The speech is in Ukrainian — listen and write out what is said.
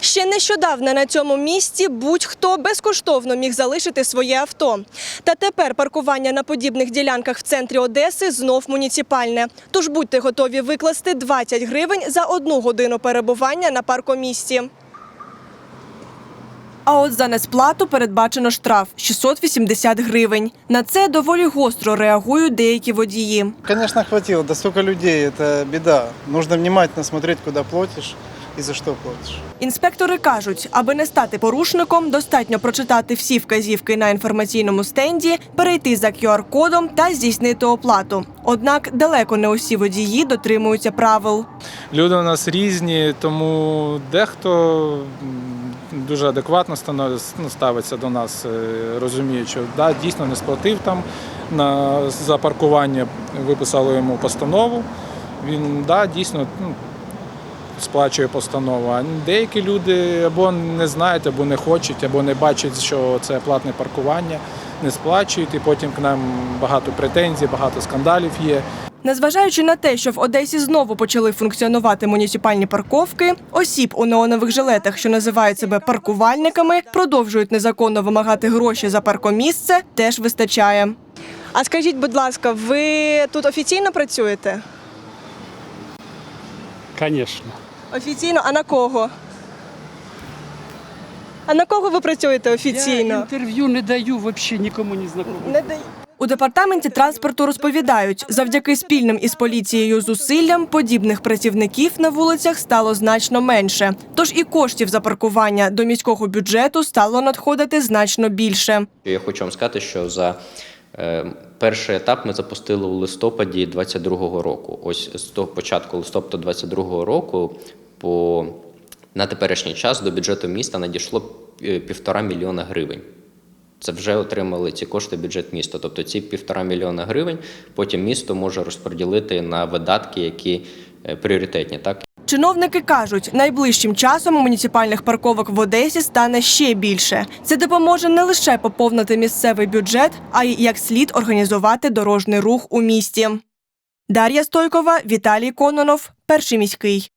Ще нещодавно на цьому місці будь-хто безкоштовно міг залишити своє авто. Та тепер паркування на подібних ділянках в центрі Одеси знов муніципальне. Тож будьте готові викласти 20 гривень за одну годину перебування на паркомісці. А от за несплату передбачено штраф 680 гривень. На це доволі гостро реагують деякі водії. Конечно, хватило. Да столько людей, это беда. Нужно внимательно смотреть, куда платишь и за что платишь. Інспектори кажуть, аби не стати порушником, достатньо прочитати всі вказівки на інформаційному стенді, перейти за QR-кодом та здійснити оплату. Однак далеко не усі водії дотримуються правил. Люди у нас різні, тому дехто дуже адекватно ну, ставиться до нас, е, розуміє, що да, дійсно не сплатив там на, за паркування, виписали йому постанову. Він да, дійсно ну, сплачує постанову. А деякі люди або не знають, або не хочуть, або не бачать, що це платне паркування, не сплачують, і потім к нам багато претензій, багато скандалів є. Незважаючи на те, що в Одесі знову почали функціонувати муніципальні парковки, осіб у неонових жилетах, що називають себе паркувальниками, продовжують незаконно вимагати гроші за паркомісце, теж вистачає. А скажіть, будь ласка, ви тут офіційно працюєте? Конечно. Офіційно, а на кого? А на кого ви працюєте Я офіційно? інтерв'ю не даю вообще нікому не знакомому. Не даю. У департаменті транспорту розповідають, завдяки спільним із поліцією зусиллям подібних працівників на вулицях стало значно менше. Тож і коштів за паркування до міського бюджету стало надходити значно більше. Я хочу вам сказати, що за перший етап ми запустили у листопаді 22-го року. Ось з того початку листопада 22-го року по на теперішній час до бюджету міста надійшло е, півтора мільйона гривень. Це вже отримали ці кошти бюджет міста. Тобто ці півтора мільйона гривень потім місто може розподілити на видатки, які е, пріоритетні. Так Чиновники кажуть, найближчим часом муніципальних парковок в Одесі стане ще більше. Це допоможе не лише поповнити місцевий бюджет, а й як слід організувати дорожній рух у місті. Дар'я Стойкова, Віталій Кононов, перший міський.